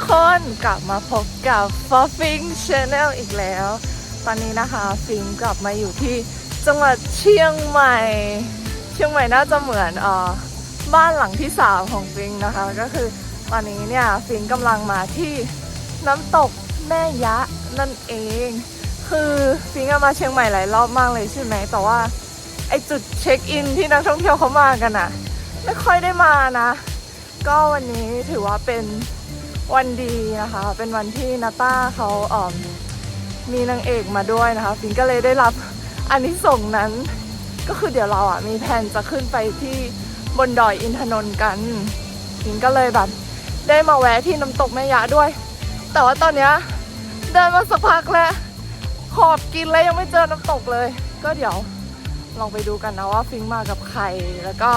ค่ะทุกคนกลับมาพบกับ f o r f i n g Channel อีกแล้ว ตอนนี้นะคะฟิงกลับมาอยู่ที่จังหวัดเชียงใหม่ เชียงใหม่น่าจะเหมือนเออบ้านหลังที่สามของฟิงนะคะ ก็คือตอนนี้เนี่ยฟิงกำลังมาที่น้ำตกแม่ยะนั่นเอง คือฟิงมาเชียงใหม่หลายรอบมากเลยใช่ไหมแต่ว่าไอจุดเช็คอินที่นักท่องเที่ยวเขามากันอะไม่ค่อยได้มานะ ก็วันนี้ถือว่าเป็น วันดีนะคะ เป็นวันที่นาต้าเขาเออมมีนางเอกมาด้วยนะคะฟิงก็เลยได้รับอันนี้ส่งนั้น ก็คือเดี๋ยวเราอะมีแผนจะขึ้นไปที่บนดอยอินทนนท์กันฟิงก็เลยแบบได้มาแวะที่น้ำตกแม่ยะด้วย แต่ว่าตอนเนี้ยเดินมาสักพักแล้วขอบกินแล้วยังไม่เจอน้ำตกเลย ก็เดี๋ยวลองไปดูกันนะว่าฟิงมากับใคร แล้วก็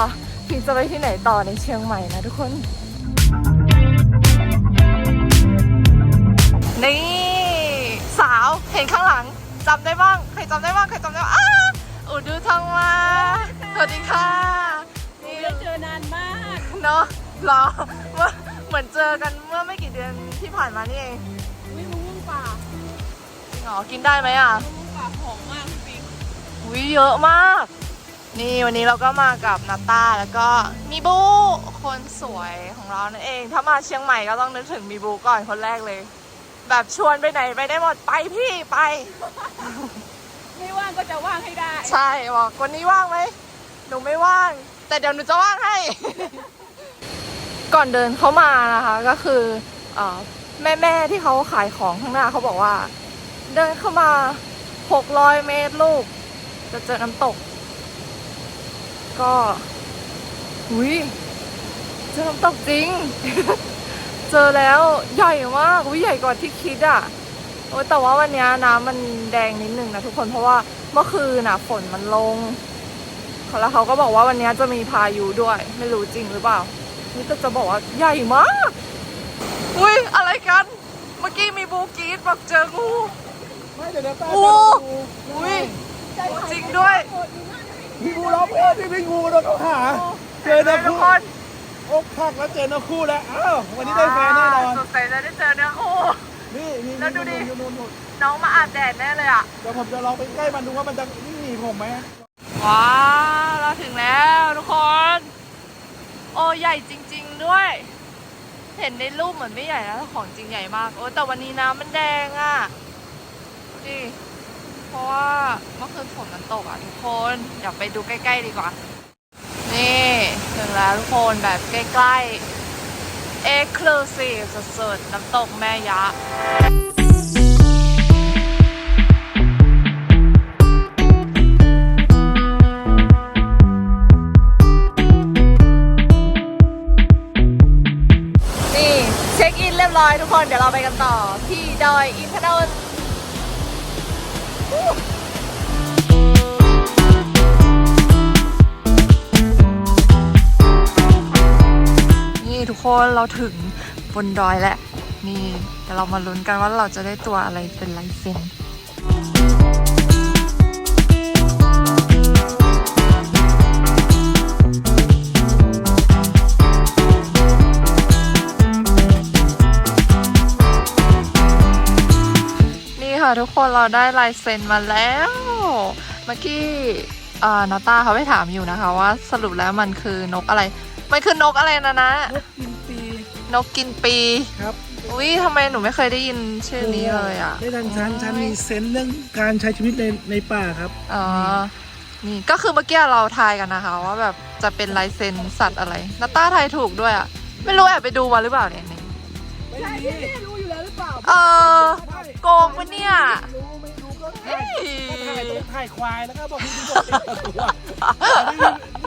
ฟิงจะไปที่ไหนต่อในเชียงใหม่นะทุกคน นี่ สาวเห็นข้างหลังจำได้บ้างใครจำได้บ้างใครจำได้บ้างอ้าอุดูทองมาสวัสดีค่ะนี่ไม่ได้เจอนานมากเนาะเหรอเมื่อเหมือนเจอกันเมื่อไม่กี่เดือนที่ผ่านมานี่เองวิมะม่วงป่าจริงเหรอกินได้ไหมอะมะม่วงป่าหอมมากจริงอุ้ยเยอะมาก นี่วันนี้เราก็มากับนาต้าแล้วก็มีบูคนสวยของเรานั่นเอง ถ้ามาเชียงใหม่ก็ต้องนึกถึงมีบูก่อนคนแรกเลย แบบชวนไปไหนไปได้หมดไปพี่ไป ไม่ว่างก็จะว่างให้ได้ ใช่บอกวันนี้ว่างไหมหนูไม่ว่าง แต่เดี๋ยวหนูจะว่างให้ ก่อนเดินเข้ามานะคะก็คือแม่แม่ๆที่เขาขายของข้างหน้าเขาบอกว่า เดินเข้ามา 600 เมตรลูก จะเจอน้ำตก ก็อุ้ยเจอน้ำตกจริง เจอแล้วใหญ่มากอุ้ยใหญ่กว่าที่คิดอะโอ้ยแต่ว่าวันเนี้ยน้ำมันแดงนิดนึงนะทุกคนเพราะว่าเมื่อคืนน่ะฝนมันลงแล้วเขาก็บอกว่าวันเนี้ยจะมีพายุด้วย ไม่รู้จริงหรือเปล่า นี่ก็จะบอกว่าใหญ่มาก อุ้ยอะไรกัน เมื่อกี้มีบูกรีดบอกเจองูไม่เดี๋ยวนะป้าโอ้อุ้ยจริงด้วยพี่งูร้องเพลงพี่พี่งูโดนเขาหา เจอเห็นเนื้ไหมอทุคู่กคน อกหักแล้วเจอเนื้อคู่แล้วอ้าววันนี้ได้แฟนแน่นอนสดใสจะได้เจอเนื้อคู่ นี่นี่แล้วดูดิ นู่นนู่นนู่นน้องมาอาบแดดแน่เลยอะ เดี๋ยวผมจะลองไปใกล้มันดูว่ามันจะนี่หนีผมไหมว้าวเราถึงแล้วทุกคน โอ้ใหญ่จริง ๆด้วย เห็นในรูปเหมือนไม่ใหญ่นะแต่ของจริงใหญ่มาก โอ้แต่วันนี้น้ำมันแดงอะ่ะดูดิเพราะว่าเมื่อคืนฝนมันตกอะทุกคนอยากไปดูใกล้ ๆ ดีกว่า นี่ถึงแล้วทุกคนแบบใกล้ๆ Exclusive สุดๆ น้ำตกแม่ยะนี่เช็คอินเรียบร้อยทุกคน เดี๋ยวเราไปกันต่อ ที่ดอยอินทนนท์ คนเราถึงบนดอยแล้วนี่เดี๋ยวเรามาลุ้นกันว่าเราจะได้ตัวอะไรเป็นลายเซ็นนี่ค่ะทุกคนเราได้ลายเซ็นมาแล้วเมื่อกี้นาตาเขาไปถามอยู่นะคะว่าสรุปแล้วมันคือนกอะไร มันคือนกอะไรนะนะนกกิน นกกินปี ครับอุ้ยทำไมหนูไม่เคยได้ยินชื่อนี้เลยอะไม่ทันฉันฉันมีเซนส์เรื่องการใช้ชีวิตในในป่าครับ อ๋อ นี่ก็คือเมื่อกี้เราทายกันนะคะ ว่าแบบจะเป็นลายเซ็นสัตว์อะไรนาต้าทายถูกด้วยอะ ไม่รู้แอบไปดูมาหรือเปล่าเนี่ยนี่ไม่ใช่มีพี่รู้อยู่แล้วหรือเปล่าเออโกงปะเนี่ย รู้ไม่รู้ก็เอ้ถ่ายยก็ถ่ายต้องถ่ายควายแล้วก็บอกพี่พี่บอกติดตัว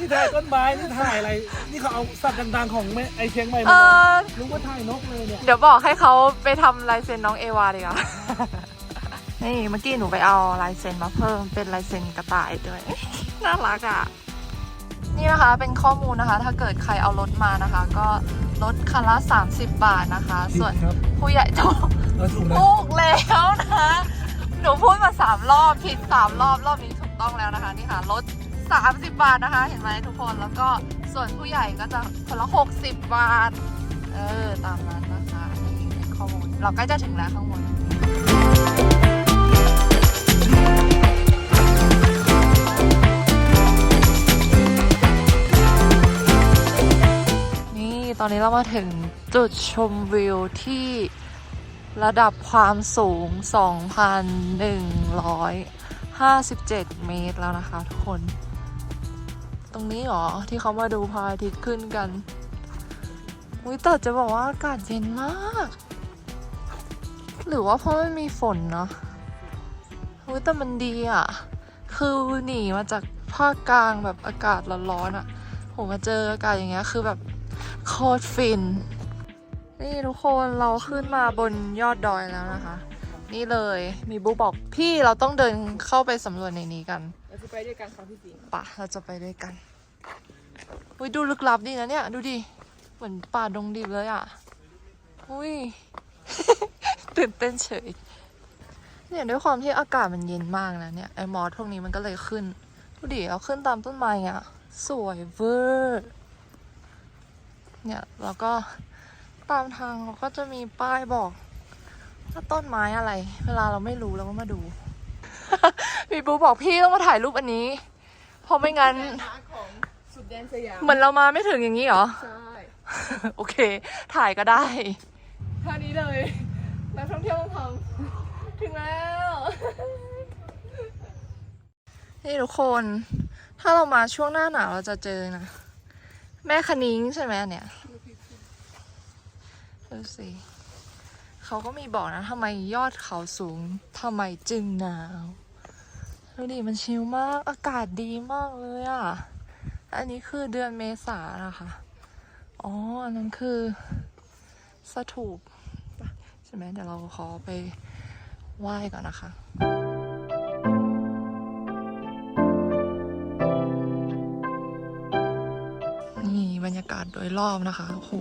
นี่นี่ถ่ายต้นไม้นี่ถ่ายอะไร นี่เขาเอาสัตว์ดังๆของแม่ไอเชียงใหม่เอมาอรู้ว่าถ่ายนกเลยเนี่ย เดี๋ยวบอกให้เขาไปทำลายเซ็นน้องเอวาดีกว่า นี่เมื่อกี้หนูไปเอาลายเซ็นมาเพิ่มเป็นลายเซ็นกระต่ายด้วย น่ารักอะ นี่นะคะเป็นข้อมูลนะคะ ถ้าเกิดใครเอารถมานะคะ ก็ลดคันละ 30 บาทนะคะ ส่วนครับ ผู้ใหญ่ถูกเออถูกนะถูกแล้วนะ หนูพูดมาสามรอบผิดสามรอบรอบนี้ถูกต้องแล้วนะคะ นี่ค่ะลด 30 บาทนะคะ เห็นไหมทุกคนแล้วก็ส่วนผู้ใหญ่ก็จะคนละ 60 บาท เออ ตามนั้นนะคะนี่ข้อมูลเราใกล้จะถึงแล้วข้างบนนี่ตอนนี้เรามาถึงจุดชมวิวที่ระดับความสูง 2,157 เมตรแล้วนะคะทุกคน ตรงนี้เหรอ ที่เขามาดูพระอาทิตย์ขึ้นกันอุ้ยแต่จะบอกว่าอากาศเย็นมาก หรือว่าเพราะมันมีฝนเนาะอุ้ยแต่มันดีอะ คือหนีมาจากภาคกลางแบบอากาศร้อนๆอะผมมาเจออากาศอย่างเงี้ยคือแบบโคตรฟิน นี่ทุกคนเราขึ้นมาบนยอดดอยแล้วนะคะ นี่เลยมีบูบอกพี่เราต้องเดินเข้าไปสำรวจในนี้กัน จะไปด้วยกันค่ะพี่สิงปะเราจะไปด้วยกันอุ้ยดูลึกลับดีนะเนี่ย ดูดิ เหมือนป่าดงดิบเลยอะ อุ้ย ตื่นเต้นเฉย เนี่ยด้วยความที่อากาศมันเย็นมากนะเนี่ยไอมอสพวกนี้มันก็เลยขึ้น ดูดิเราขึ้นตามต้นไม้อะ สวยเวอร์ เนี่ยแล้วก็ตามทางเราก็จะมีป้ายบอกว่าต้นไม้อะไร เวลาเราไม่รู้เราก็มาดู มีบูบอกพี่ต้องมาถ่ายรูปอันนี้ เพราะไม่งั้น ร้านของสุดแดนสยามเหมือนเรามาไม่ถึงอย่างนี้เหรอ ใช่โอเค ถ่ายก็ได้ ท่านี้เลยนักท่องเที่ยวต้องทำถึงแล้ว นี่ทุกคน ถ้าเรามาช่วงหน้าหนาวเราจะเจอนะ แม่คณิ้งใช่ไหมอันเนี่ย ดูสิ เขาก็มีบอกนะทำไมยอดเขาสูงทำไมจึงหนาวดูดิมันชิลมากอากาศดีมากเลยอะ อันนี้คือเดือนเมษานะคะอ๋ออันนั้นคือสถูปใช่ไหมเดี๋ยวเราขอไปไหว้ก่อนนะคะนี่บรรยากาศโดยรอบนะคะโอ้โห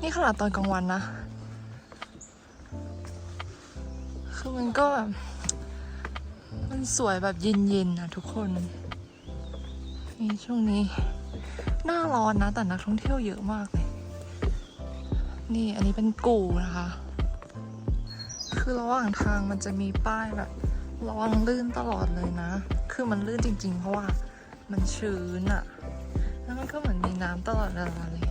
นี่ขนาดตอนกลางวันนะ คือมันก็แบบ มันสวยแบบเย็นๆนะทุกคน นี่ช่วงนี้ หน้าร้อนนะ แต่นักท่องเที่ยวเยอะมากเลย นี่อันนี้เป็นกู่นะคะ คือระหว่างทางมันจะมีป้ายแบบระวังลื่นตลอดเลยนะ คือมันลื่นจริง ๆ เพราะว่ามันชื้นอะแล้วมันก็เหมือนมีน้ำตลอดเวลาเลย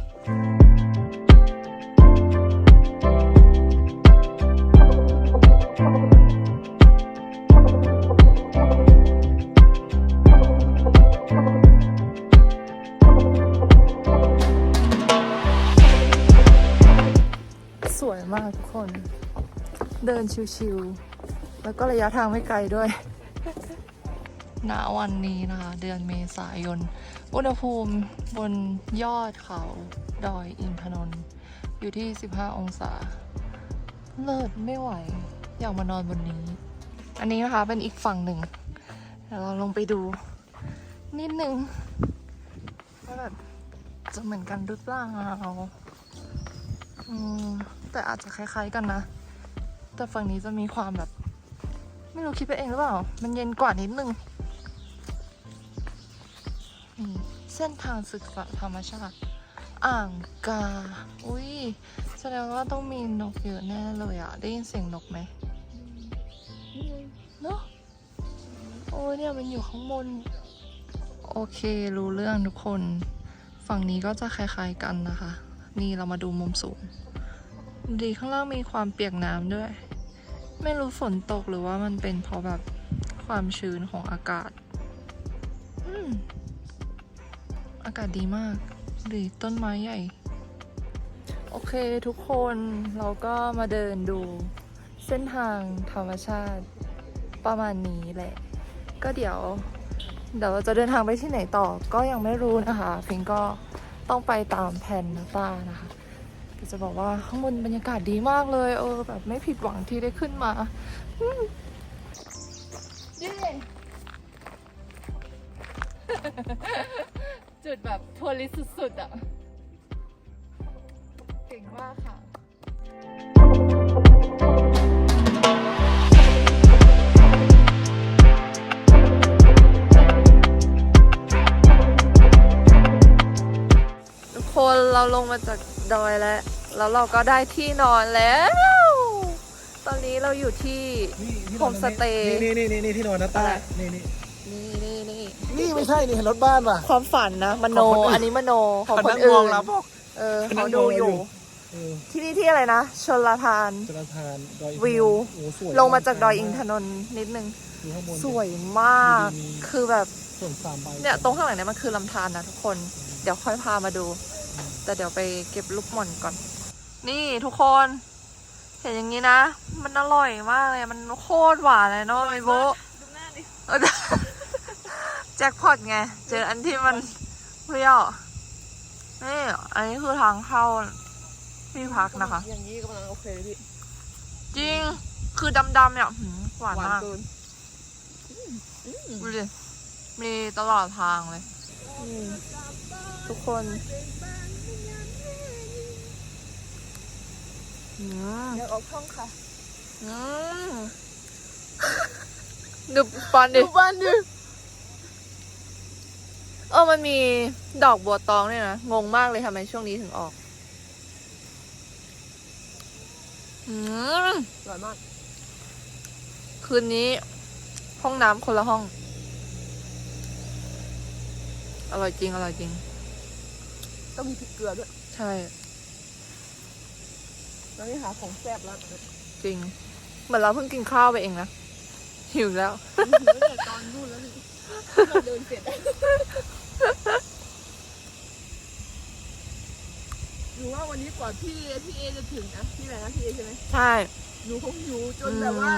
เดินชิวๆ แล้วก็ระยะทางไม่ไกลด้วย ณ วันนี้นะคะ เดือนเมษายน อุณหภูมิบนยอดเขาดอยอินทนนท์อยู่ที่ 15 องศา เลิศไม่ไหว อยากมานอนบนนี้ อันนี้นะคะเป็นอีกฝั่งหนึ่งเดี๋ยวเราลงไปดู นิดนึงว่าแบบจะเหมือนกันหรือเปล่าอืมแต่อาจจะคล้ายๆกันนะ แต่ฝั่งนี้จะมีความแบบ ไม่รู้คิดไปเองหรือเปล่า มันเย็นกว่านิดนึงนี่เส้นทางศึกษาธรรมชาติ อ่างกา อุ้ยแสดงว่าต้องมีนกเยอะแน่เลยอะได้ยินเสียงนกไหมเนอะโอ้ยเนี่ยมันอยู่ข้างบน โอเครู้เรื่องทุกคน ฝั่งนี้ก็จะคล้ายๆกันนะคะ นี่เรามาดูมุมสูง ดีข้างล่างมีความเปียกน้ำด้วย ไม่รู้ฝนตกหรือว่ามันเป็นเพราะแบบความชื้นของอากาศ อืม อากาศดีมากดีต้นไม้ใหญ่ โอเคทุกคนเราก็มาเดินดูเส้นทางธรรมชาติประมาณนี้แหละ ก็เดี๋ยว เดี๋ยวเราจะเดินทางไปที่ไหนต่อก็ยังไม่รู้นะคะพิงก็ต้องไปตามแผนนะป้านะคะ จะบอกว่าข้างบนบรรยากาศดีมากเลย เออ แบบไม่ผิดหวังที่ได้ขึ้นมาเย้จุดแบบทัวริสสุดๆอะ เก่งมากค่ะทุกคนเราลงมาจาก ดอยแล้ว แล้วเราก็ได้ที่นอนแล้ว ตอนนี้เราอยู่ที่ นี่ที่นโฮอนมสเตย์นี่นี่นี่นี่ที่นอนนะตาอะไร นี่นี่นี่นี่นี่นี่ไม่ใช่นี่เห็นรถบ้านป่ะ ความฝันนะมโน ของคนอื่น อันนี้มโนของคนเขานั่งอื่มองนเราบอกเออเขานั่เขางดูมองออยู่ยู่ เออที่นี่ที่อะไรนะชนลทาน จราทานดอยอินทนนท์วิว โอ้สวยลงมาจากดอยอินทนนท์นิดนึง ดูข้างบนสวยมากดีๆคือแบบ ส่วนสามใบเนี่ยตรงข้างหลังเนี่ยมันคือลำธารนะทุกคน เดี๋ยวค่อยพามาดู แต่เดี๋ยวไปเก็บลูกหม่อนก่อน นี่ทุกคน เห็นอย่างนี้นะ มันอร่อยมากเลย มันโคตรหวานเลยเนาะไอโบะดูหน้าดิเออแจ็คพอตไง เจออันที่มันเปรี้ยวนี่อันนี้คือทางเข้าที่พักนะคะ อย่างนี้กำลังโอเคเลยพี่ จริง คือดำๆเนี่ยหืมหวานมากเกินดูดิมีตลอดทางเลยนี่ทุกคน อืมอยากออกช่องค่ะอืมดูปอนดิดูบ้านดิเออมันมีดอกบัวตองเนี่ยนะ งงมากเลยทำไมช่วงนี้ถึงออก อืมอร่อยมาก คืนนี้ ห้องน้ำคนละห้อง อร่อยจริง อร่อยจริง ต้องมีพริกเกลือด้วย ใช่ แล้วนี่หาของแซ่บแล้วจริง เหมือนเราเพิ่งกินข้าวไปเองนะ หิวแล้วตั้งแต่ตอนนู่นแล้วนี่เราเดินเสร็จหนูว่าวันนี้กว่าพี่พี่เอจะถึงนะพี่แหละนะพี่เอใช่ไหมใช่ หนูคงอยู่จนแบบว่า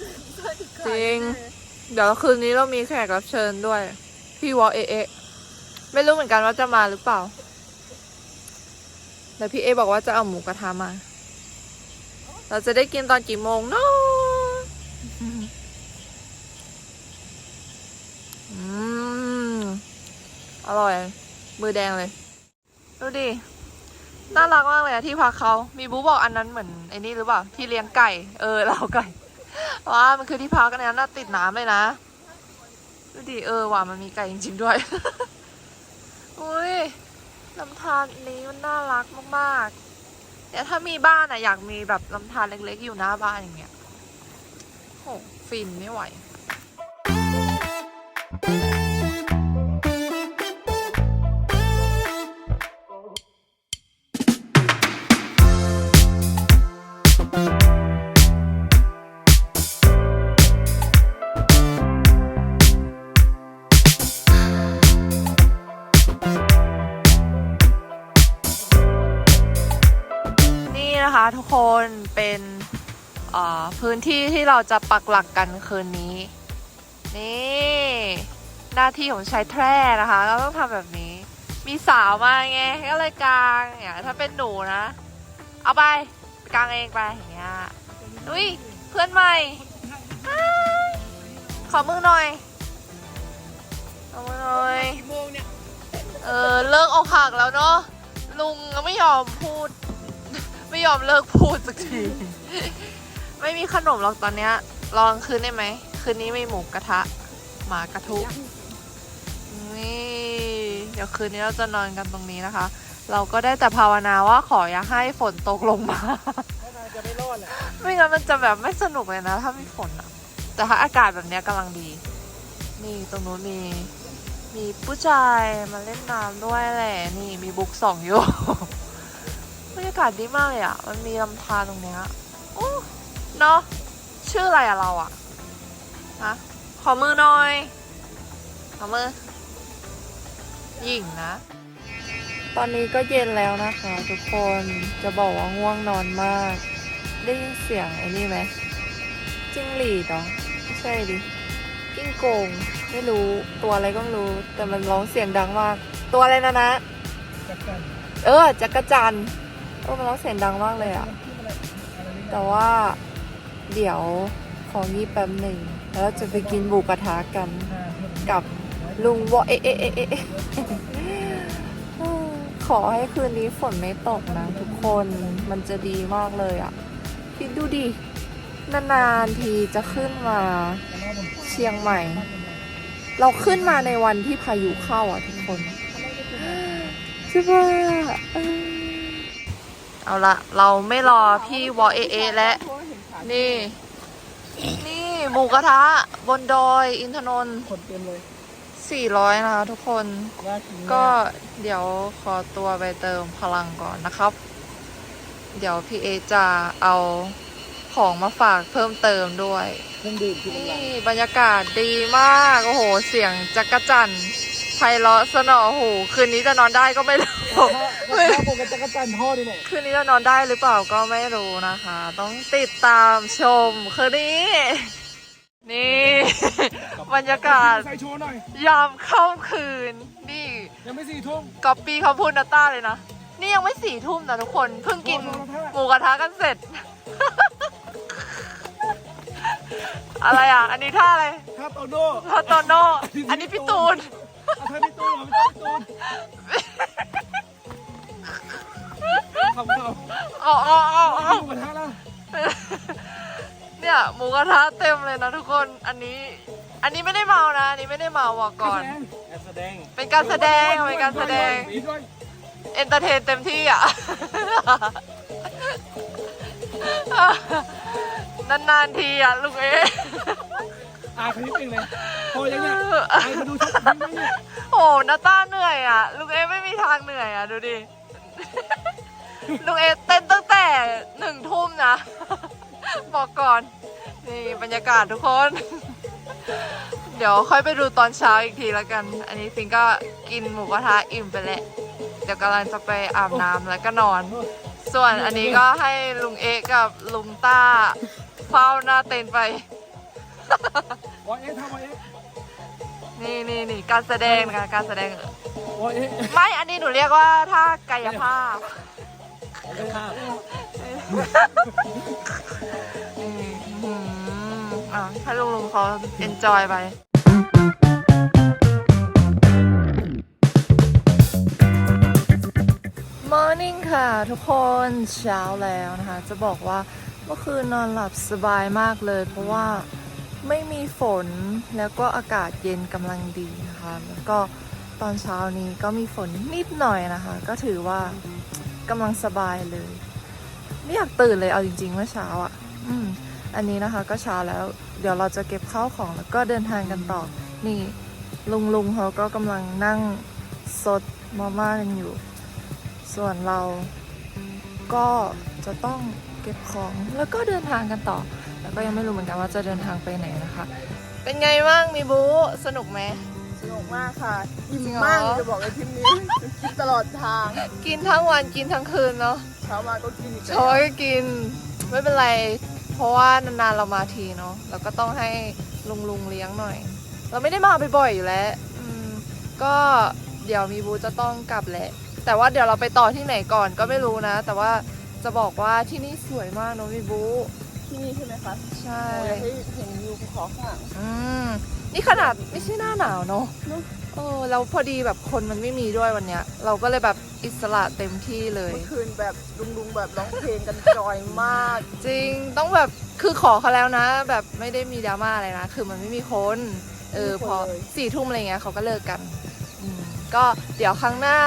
อืมเสื้อติดขาดจริงแน่เดี๋ยวคืนนี้เรามีแขกรับเชิญด้วย พี่วอเอะเอะไม่รู้เหมือนกันว่าจะมาหรือเปล่า แต่พี่เอบอกว่าจะเอาหมูกระทะมา เราจะได้กินตอนกี่โมงเนาะอืมอร่อย มือแดงเลย ดูดิ น่ารักมากเลยอะที่พักเขามีบูบอกอันนั้นเหมือนไอ้นี่หรือเปล่า ที่เลี้ยงไก่ เออเราไก่ว้ามันคือที่พักอันนี้น่าติดน้ำเลยนะ ดูดิ เออว่ะมันมีไก่จริงๆด้วย อุ้ยลำธารนี้มันน่ารักมากๆ เนี่ยถ้ามีบ้านอะอยากมีแบบลำธารเล็กๆอยู่หน้าบ้านอย่างเงี้ยโหฟินไม่ไหว พื้นที่ที่เราจะปักหลักกันคืนนี้ นี่หน้าที่ของชายแทร่นะคะ เราต้องทำแบบนี้ มีสาวมาไงก็เลยกลางเนี่ยถ้าเป็นหนูนะ เอาไปกลางเองไปอย่างเงี้ยอุ้ยเพื่อนใหม่ขอมือหน่อยขอมือหน่อยเนี่ยเออเลิกอกหักแล้วเนาะลุงก็ไม่ยอมพูด ไม่ยอมเลิกพูดสักที ไม่มีขนมหรอกตอนเนี้ยลองคืนได้ไหม คืนนี้มีหมูกระทะ หมากระทุนี่ เดี๋ยวคืนนี้เราจะนอนกันตรงนี้นะคะ เราก็ได้แต่ภาวนาว่าขออย่าให้ฝนตกลงมาถ้านายจะไม่รอดแหละไม่งั้นมันจะแบบไม่สนุกเลยนะ ถ้ามีฝนอะแต่ถ้าอากาศแบบเนี้ยกำลังดี นี่ตรงนู้นมี มีผู้ชายมาเล่นน้ำด้วยแหละ นี่มีบุ๊กสองอยู่ บรรยากาศดีมากเลยอะมันมีลำธารตรงเนี้ย เนาะชื่ออะไรอะเราอะฮะขอมือหน่อย ขอมือหญิงนะ ตอนนี้ก็เย็นแล้วนะคะทุกคนจะบอกว่าง่วงนอนมาก ได้ยินเสียงไอ้นี่ไหมจิ้งหรีดเหรอไม่ใช่ดิจิ้งโกงไม่รู้ตัวอะไรก็ไม่รู้ แต่มันร้องเสียงดังมาก ตัวอะไรนะนะจักกันเออจักรจันทร์เออมันร้องเสียงดังมากเลยอะแต่ว่า เดี๋ยวของีบแป๊บหนึ่ง แล้วเราจะไปกินหมูกระทะกันกับลุงวอเอะเอะเอะเอะเอขอให้คืนนี้ฝนไม่ตกนะทุกคนมันจะดีมากเลยอะคิดดูดิ นานๆทีจะขึ้นมาเชียงใหม่ เราขึ้นมาในวันที่พายุเข้าอะทุกคนใช่ปะเออเอาละเราไม่รอพี่วอเอเอและ นี่ นี่หมูกระทะ บนดอยอินทนนท์คนเต็มเลย400นะคะทุกคน น่ากินก็มากเดี๋ยวขอตัวไปเติมพลังก่อนนะครับ เดี๋ยวพี่เอจะเอาของมาฝากเพิ่มเติมด้วย เครื่องดื่มที่กำลันี่งบรรยากาศดีมาก โอ้โห เสียงจักระจัน ไพเราะสนอหู คืนนี้จะนอนได้ก็ไม่รู้ถ้าผมกับจักรจันทร์ทอดนี่แหละคืนนี้จะนอนได้หรือเปล่าก็ไม่รู้นะคะ ต้องติดตามชมคืนนี้ นี่ บรรยากาศใส่โชว์หน่อยยามค่ำคืน นี่ยังไม่สี่ทุ่มก๊อปปี้เขาพูดนาต้าเลยนะ นี่ยังไม่สี่ทุ่มนะทุกคนเพิ่งกินโอ้โหท่าหมูกระทะกันเสร็จ อะไรอะ อันนี้ท่าอะไรถ้าโตโน่ท่าโตโน่อันนี้พี่ตูน เอาถ้าพี่ตูนเหรอพี่ตูนขำเขาอ๋ออ๋ออ๋ออ๋อหมูกระทะแล้วเนี่ยหมูกระทะเต็มเลยนะทุกคน อันนี้ อันนี้ไม่ได้เมานะ อันนี้ไม่ได้เมาบอกก่อน การแสดงเป็นการแสดง เป็นการแสดงมีด้วยเอนเตอร์เทนเต็มที่อะ นานๆทีอะลุงเอ อ่าคลิปเองเลยพอยังเนี่ยไอ้มาดูช็อตทิ้งไหมเนี่ยโอ้นาต้าเหนื่อยอะ ลุงเอไม่มีทางเหนื่อยอะ ดูดิ ลุงเอเต้นตั้งแต่หนึ่งทุ่มนะ บอกก่อน นี่บรรยากาศทุกคน เดี๋ยวค่อยไปดูตอนเช้าอีกทีแล้วกัน อันนี้ฟิงก็กินหมูกระทะอิ่มไปแล้ว เดี๋ยวกำลังจะไปอาบน้ำแล้วก็นอน ส่วนอันนี้ก็ให้ลุงเอะกับลุงต้าเฝ้าหน้าเต็นท์ไป วอเอ๊ะทำวอเอ๊ะนี่นี่นี่การแสดงนะคะการแสดง วอเอ๊ะไม่อันนี้หนูเรียกว่าท่ากายภาพอืมอืมอะให้ลุงลุงเขาเอนจอยไป Morning ค่ะทุกคนเช้าแล้วนะคะ จะบอกว่าเมื่อคืนนอนหลับสบายมากเลย เพราะว่า ไม่มีฝนแล้วก็อากาศเย็นกำลังดีนะคะแล้วก็ตอนเช้านี้ก็มีฝนนิดหน่อยนะคะ ก็ถือว่ากำลังสบายเลยไม่อยากตื่นเลยเอาจริงๆเมื่อเช้าอะ อืม อันนี้นะคะก็เช้าแล้ว เดี๋ยวเราจะเก็บข้าวของแล้วก็เดินทางกันต่อ นี่ลุงลุงเขาก็กำลังนั่งสดมาม่ากันอยู่ ส่วนเราก็จะต้องเก็บของแล้วก็เดินทางกันต่อ แล้วก็ยังไม่รู้เหมือนกันว่าจะเดินทางไปไหนนะคะ เป็นไงบ้างมีบูสนุกไหมสนุกมากค่ะอิ่มจริงเหรอมากจะบอกเลยทริปนี้กินตลอดทาง กินทั้งวันกินทั้งคืนเนาะเช้ามาก็กินอีกช้อยกินไม่เป็นไร เพราะว่านานๆเรามาทีเนาะเราก็ต้องให้ลุงลุงๆเลี้ยงหน่อย เราไม่ได้มาบ่อยๆอยู่แล้วอืมก็เดี๋ยวมีบูจะต้องกลับแหละ แต่ว่าเดี๋ยวเราไปต่อที่ไหนก่อนก็ไม่รู้นะ แต่ว่าจะบอกว่าที่นี่สวยมากเนอะมีบู ที่นี่ใช่ไหมคะใช่โอ้ยอยากให้เห็นวิวภูเขาข้างหลังอืมนี่ขนาดไม่ใช่หน้าหนาวเนอะเนอะเออแล้วพอดีแบบคนมันไม่มีด้วยวันเนี้ย เราก็เลยแบบอิสระเต็มที่เลย เมื่อคืนแบบลุงๆแบบร้องเพลงกันจอยมาก จริงต้องแบบคือขอเขาแล้วนะ แบบไม่ได้มีดราม่าอะไรนะ คือมันไม่มีคนเออไม่มีคนพอเลย สี่ทุ่มอะไรเงี้ยเขาก็เลิกกันอืมก็เดี๋ยวครั้งหน้า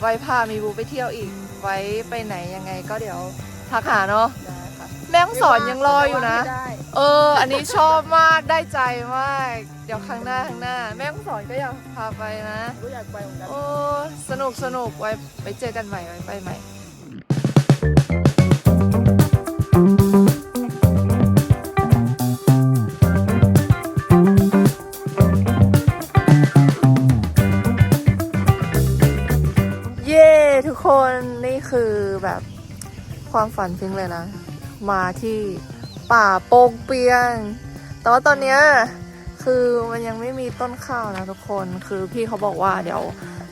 ไว้พามีบูไปเที่ยวอีก ไว้ไปไหนยังไงก็เดี๋ยวทักหาเนาะได้ค่ะ แม่ฮ่องสอนยังรออยู่นะไม่ได้เออ อันนี้ชอบมากได้ใจมาก เดี๋ยวครั้งหน้าครั้งหน้า แม่ฮ่องสอนก็อยากพาไปนะ ก็อยากไปเหมือนกัน โอ้สนุกสนุกไว้ไปเจอกันใหม่ไว้ไปใหม่เย้ทุกคนนี่คือแบบความฝันฟิงเลยนะ มาที่ป่าโป่งเปียง แต่ว่าตอนเนี้ยคือมันยังไม่มีต้นข้าวนะทุกคน คือพี่เขาบอกว่าเดี๋ยว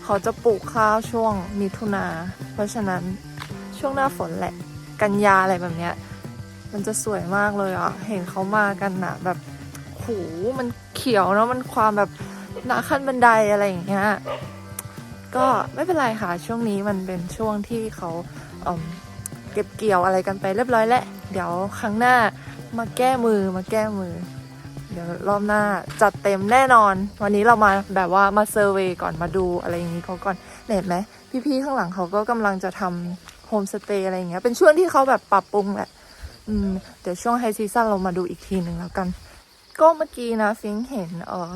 เขาจะปลูกข้าวช่วงมิถุนา เพราะฉะนั้นช่วงหน้าฝนแหละ กันยาอะไรแบบเนี้ย มันจะสวยมากเลยอะ เห็นเขามากันนะแบบโหมันเขียวเนาะ มันความแบบหนาขั้นบันไดอะไรอย่างเงี้ย ก็ไม่เป็นไรค่ะ ช่วงนี้มันเป็นช่วงที่เขาเอิ่มเก็บเกี่ยวอะไรกันไปเรียบร้อยแล้วเดี๋ยวครั้งหน้ามาแก้มือมาแก้มือ เดี๋ยวรอบหน้าจัดเต็มแน่นอน วันนี้เรามาแบบว่ามาเซอร์เวยก่อนมาดูอะไรอย่างนี้เขาก่อนเห็นไหมพี่ๆข้างหลังเขาก็กำลังจะทำโฮมสเตย์อะไรอย่างเงี้ยเป็นช่วงที่เขาแบบปรับปรุงแหละอืมเดี๋ยวช่วงไฮซีซั่นเรามาดูอีกทีหนึ่งแล้วกัน ก็เมื่อกี้นะฟิงเห็นเออ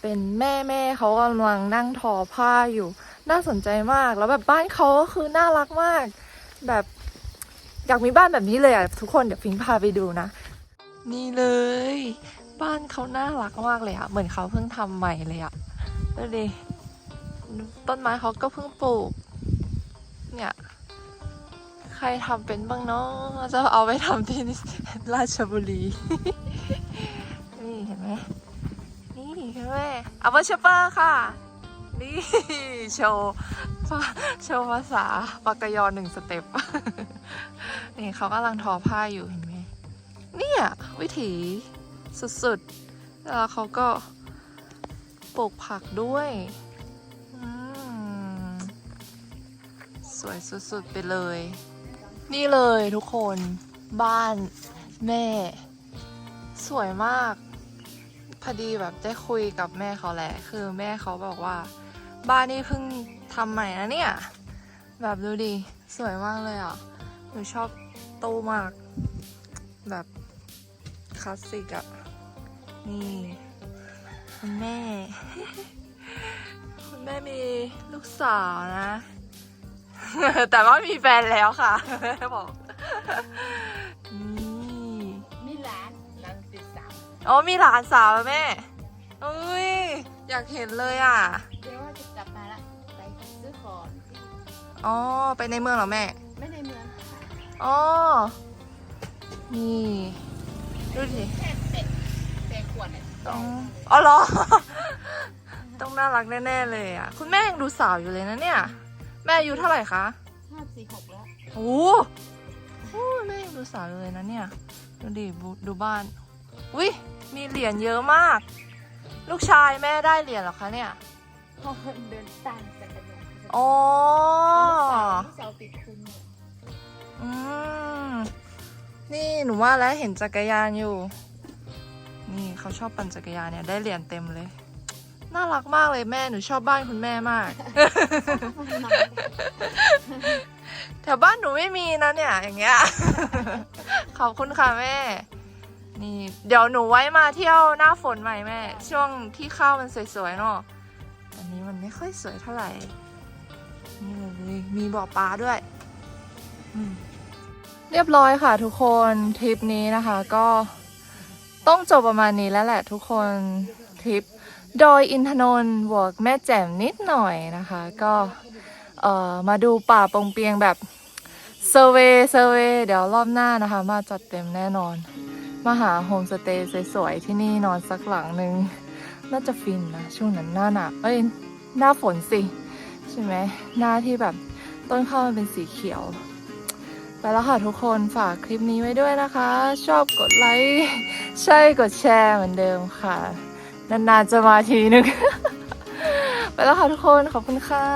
เป็นแม่แม่เขากำลังนั่งทอผ้าอยู่ น่าสนใจมากแล้วแบบบ้านเขาก็คือน่ารักมาก แบบ อยากมีบ้านแบบนี้เลยอะทุกคนเดี๋ยวฟิงพาไปดูนะ นี่เลย บ้านเขาน่ารักมากเลยอะเหมือนเขาเพิ่งทำใหม่เลยอะดูดิต้นไม้เขาก็เพิ่งปลูก เนี่ยใครทำเป็นบ้างเนาะจะเอาไปทำที่ราชบุรี นี่เห็นไหมนี่เห็นไหมเอาไปชเปอร์ค่ะ นี่โชว์ โชว์ภาษาปากกยอหนึ่งสเต็ป นี่เขากำลังทอผ้าอยู่เห็นไหม เนี่ย วิถีสุดๆ แล้วเขาก็ปลูกผักด้วย สวยสุดๆ ไปเลย นี่เลยทุกคนบ้านแม่ สวยมาก พอดีแบบได้คุยกับแม่เขาแหละ คือแม่เขาบอกว่า บ้านนี่เพิ่ง ทำใหม่นะเนี่ย แบบดูดิสวยมากเลยอะหนูชอบตู้มาก แบบคลาสสิกอะนี่คุณแม่ คุณแม่มีลูกสาวนะ แต่ว่ามีแฟนแล้วค่ะบอกนี่มีร้านร้านติดสามอ๋อมีหลานสาวแล้วแม่อุ้ยอยากเห็นเลยอะเดี๋ยวว่าจะ อ๋อ ไปในเมืองเหรอแม่ ไม่ในเมืองอ๋อ นี่ ดูดิแค่เป็ดเป็ดขวดเนี่ยต้องอ๋อเหรอ ต้องน่ารักแน่ๆเลยอะ คุณแม่ยังดูสาวอยู่เลยนะเนี่ย แม่อายุเท่าไหร่คะห้าสี่หกแล้วโอ้โหแม่ยังดูสาวอยู่เลยนะเนี่ย ดูดิบูดูบ้านอุ้ยมีเหรียญเยอะมาก ลูกชายแม่ได้เหรียญเหรอคะเนี่ยพอเดินตามจักรยาน อ๋อลูกสาวติดคุมอืมนี่หนูว่าแล้วเห็นจักรยานอยู่ นี่เขาชอบปั่นจักรยานเนี่ยได้เหรียญเต็มเลย น่ารักมากเลยแม่หนูชอบบ้านคุณแม่มาก แถวบ้านหนูไม่มีนะเนี่ย อย่างเงี้ย ขอบคุณค่ะแม่ นี่ เดี๋ยวหนูไว้มาเที่ยวหน้าฝนใหม่แม่ ช่วงที่ข้าวมันสวยๆเนาะอันนี้มันไม่ค่อยสวยเท่าไหร่ นี่เลยมีบ่อปลาด้วยเรียบร้อยค่ะทุกคนทริปนี้นะคะก็ต้องจบประมาณนี้แล้วแหละทุกคนทริปโดยอินทนนท์บวกแม่แจ่มนิดหน่อยนะคะ ก็เอ่อมาดูป่าปงเปียงแบบเซเวเซเวเดี๋ยวรอบหน้านะคะ มาจัดเต็มแน่นอน มาหาโฮมสเตย์สวยๆที่นี่นอนสักหลังหนึ่งน่าจะฟินนะ ช่วงนั้นหน้าหนาวเอ้ย หน้าฝนสิ ใช่ไหมหน้าที่แบบต้นข้าวมันเป็นสีเขียว ไปแล้วค่ะทุกคนฝากคลิปนี้ไว้ด้วยนะคะ ชอบกดไลค์ใช่กดแชร์เหมือนเดิมค่ะ นานๆจะมาทีนึง ไปแล้วค่ะทุกคนขอบคุณค่ะ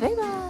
บ๊ายบาย